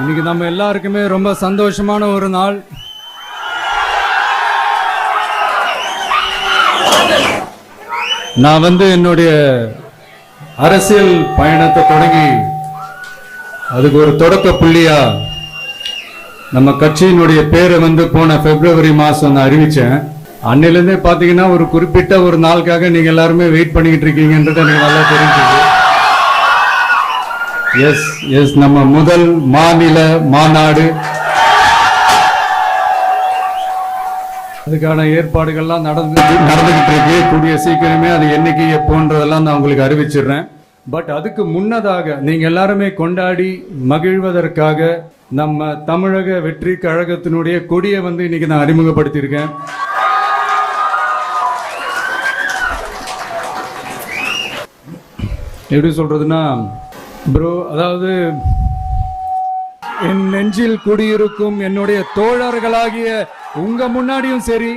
இன்னைக்கு நம்ம எல்லாருக்குமே ரொம்ப சந்தோஷமான ஒரு நாள். நான் வந்து என்னுடைய அரசியல் பயணத்தை தொடங்கி அதுக்கு ஒரு தொடக்க புள்ளியா நம்ம கட்சியினுடைய பேரை வந்து போன பிப்ரவரி மாதம் நான் அறிவித்தேன் அன்னிலேருந்தே பார்த்தீங்கன்னா ஒரு குறிப்பிட்ட ஒரு நாளுக்காக நீங்கள் எல்லாருமே வெயிட் பண்ணிக்கிட்டு இருக்கீங்கன்றது எனக்கு நல்லா தெரிஞ்சது. எஸ் எஸ் நம்ம முதல் மாநில மாநாடு. அதுக்கான ஏற்பாடுகள்லாம் நடந்து நடந்துகிட்டு இருக்கு கூடிய சீக்கிரமே அது என்னைக்கு எப்போன்றதெல்லாம் நான் உங்களுக்கு அறிவிச்சிடுறேன். பட் அதுக்கு முன்னதாக நீங்க எல்லாருமே கொண்டாடி மகிழ்வதற்காக நம்ம தமிழக வெற்றி கழகத்தினுடைய கொடியை வந்து இன்னைக்கு நான் அறிமுகப்படுத்தியிருக்கேன். எப்படி சொல்றதுன்னா ப்ரோ அதாவது என் நெஞ்சில் குடியிருக்கும் என்னுடைய தோழர்களாகிய உங்க முன்னாடியும் சரி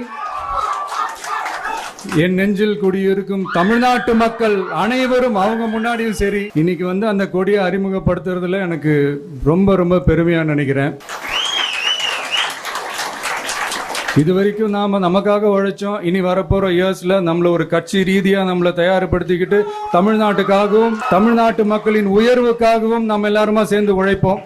என் நெஞ்சில் குடியிருக்கும் தமிழ்நாட்டு மக்கள் அனைவரும் அவங்க முன்னாடியும் சரி இன்னைக்கு வந்து அந்த கொடியை அறிமுகப்படுத்துறதுல எனக்கு ரொம்ப ரொம்ப பெருமையா நினைக்கிறேன். இது வரைக்கும் நாம நமக்காக உழைச்சோம். இனி வரப்போற இயர்ஸ்ல நம்மள ஒரு கட்சி ரீதியா நம்மளை தயார்படுத்திக்கிட்டு தமிழ்நாட்டுக்காகவும் தமிழ்நாட்டு மக்களின் உயர்வுக்காகவும் நம்ம எல்லாருமா சேர்ந்து உழைப்போம்.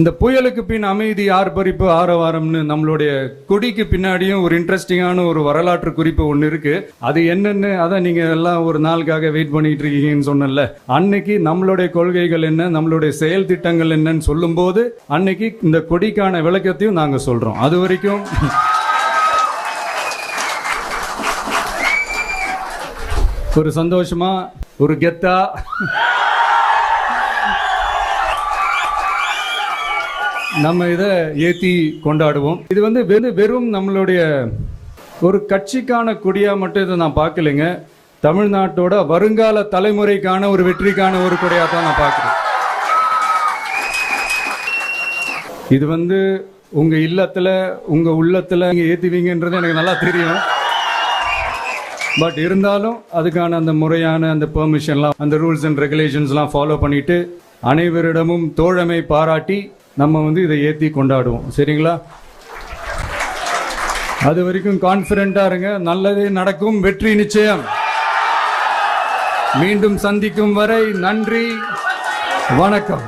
இந்த புயலுக்கு பின் அமைதி ஆர்ப்பரிப்பு ஆரவாரம்னு நம்மளுடைய கொடிக்கு பின்னாடியும் ஒரு இன்ட்ரெஸ்டிங்கான ஒரு வரலாற்று குறிப்பு ஒன்று இருக்கு. அது என்னன்னு அதை நீங்க எல்லாம் ஒரு நாளுக்காக வெயிட் பண்ணிட்டு இருக்கீங்கன்னு சொன்னல அன்னைக்கு நம்மளுடைய கொள்கைகள் என்ன நம்மளுடைய செயல் திட்டங்கள் என்னன்னு சொல்லும்போது அன்னைக்கு இந்த கொடிக்கான விளக்கத்தையும் நாங்க சொல்றோம். அது வரைக்கும் ஒரு சந்தோஷமா ஒரு கெத்தா நம்ம இதை ஏற்றி கொண்டாடுவோம். இது வந்து வெறும் வெறும் நம்மளுடைய ஒரு கட்சிக்கான கொடியாக மட்டும் இதை நான் பார்க்கலைங்க. தமிழ்நாட்டோட வருங்கால தலைமுறைக்கான ஒரு வெற்றிக்கான ஒரு கொடியாக தான் நான் பார்க்குறேன். இது வந்து உங்கள் இல்லத்தில் உங்கள் உள்ளத்தில் நீங்கள் ஏற்றுவீங்கன்றது எனக்கு நல்லா தெரியும். பட் இருந்தாலும் அதுக்கான அந்த முறையான அந்த பெர்மிஷன்லாம் அந்த ரூல்ஸ் அண்ட் ரெகுலேஷன்ஸ்லாம் ஃபாலோ பண்ணிவிட்டு அனைவரிடமும் தோழமை பாராட்டி நம்ம வந்து இதை ஏற்றி கொண்டாடுவோம். சரிங்களா? அது வரைக்கும் கான்ஃபிடென்ட்டா இருங்க. நல்லதே நடக்கும். வெற்றி நிச்சயம். மீண்டும் சந்திக்கும் வரை நன்றி. வணக்கம்.